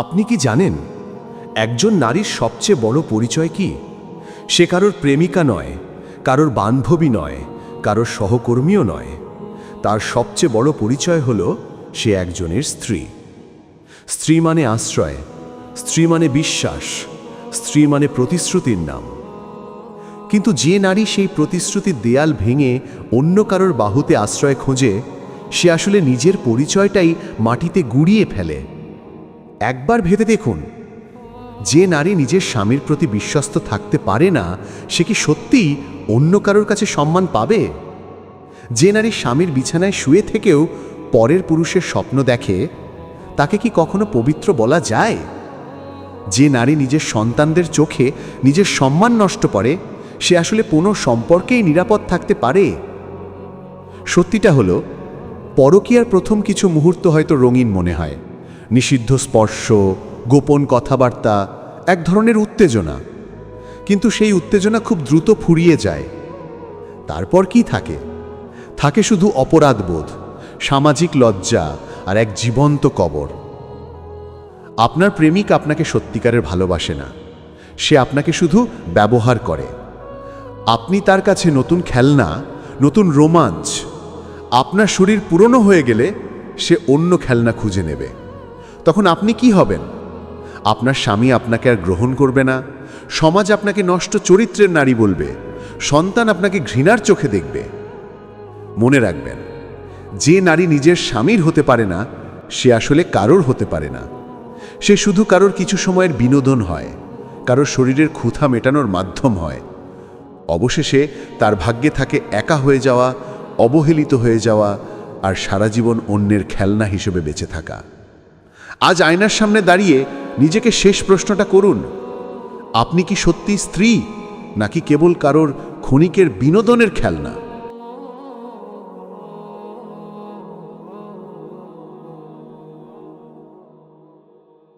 আপনি কি জানেন, একজন নারীর সবচেয়ে বড় পরিচয় কি? সে কারোর প্রেমিকা নয়, কারোর বান্ধবী নয়, কারোর সহকর্মীও নয়। তার সবচেয়ে বড় পরিচয় হল সে একজনের স্ত্রী। স্ত্রী মানে আশ্রয়, স্ত্রী মানে বিশ্বাস, স্ত্রী মানে প্রতিশ্রুতির নাম। কিন্তু যে নারী সেই প্রতিশ্রুতির দেয়াল ভেঙে অন্য কারোর বাহুতে আশ্রয় খোঁজে, সে আসলে নিজের পরিচয়টাই মাটিতে গুড়িয়ে ফেলে। একবার ভেবে দেখুন, যে নারী নিজের স্বামীর প্রতি বিশ্বস্ত থাকতে পারে না, সে কি সত্যিই অন্য কারোর কাছে সম্মান পাবে? যে নারী স্বামীর বিছানায় শুয়ে থেকেও পরের পুরুষের স্বপ্ন দেখে, তাকে কি কখনো পবিত্র বলা যায়? যে নারী নিজের সন্তানদের চোখে নিজের সম্মান নষ্ট করে, সে আসলে কোনো সম্পর্কেই নিরাপদ থাকতে পারে? সত্যিটা হলো, পরকীয়ার প্রথম কিছু মুহূর্ত হয়তো রঙিন মনে হয়। নিষিদ্ধ স্পর্শ, গোপন কথাবার্তা, এক ধরনের উত্তেজনা। কিন্তু সেই উত্তেজনা খুব দ্রুত ফুরিয়ে যায়। তারপর কি থাকে? থাকে শুধু অপরাধবোধ, সামাজিক লজ্জা আর এক জীবন্ত কবর। আপনার প্রেমিক আপনাকে সত্যিকারের ভালোবাসে না। সে আপনাকে শুধু ব্যবহার করে। আপনি তার কাছে নতুন খেলনা, নতুন রোমাঞ্চ, আপনার শরীর পুরনো হয়ে গেলে সে অন্য খেলনা খুঁজে নেবে। তখন আপনি কি হবেন? আপনার স্বামী আপনাকে আর গ্রহণ করবে না, সমাজ আপনাকে নষ্ট চরিত্রের নারী বলবে, সন্তান আপনাকে ঘৃণার চোখে দেখবে। মনে রাখবেন, যে নারী নিজের স্বামীর হতে পারে না, সে আসলে কারোর হতে পারে না। সে শুধু কারোর কিছু সময়ের বিনোদন হয়, কারোর শরীরের ক্ষুধা মেটানোর মাধ্যম হয়। অবশেষে তার ভাগ্যে থাকে একা হয়ে যাওয়া, অবহেলিত হয়ে যাওয়া, আর সারা জীবন অন্যের খেলনা হিসেবে বেঁচে থাকা। আজ আয়নার সামনে দাঁড়িয়ে নিজেকে শেষ প্রশ্নটা করুন। আপনি কি সত্যি স্ত্রী, নাকি কেবল কারোর ক্ষণিকের বিনোদনের খেলনা?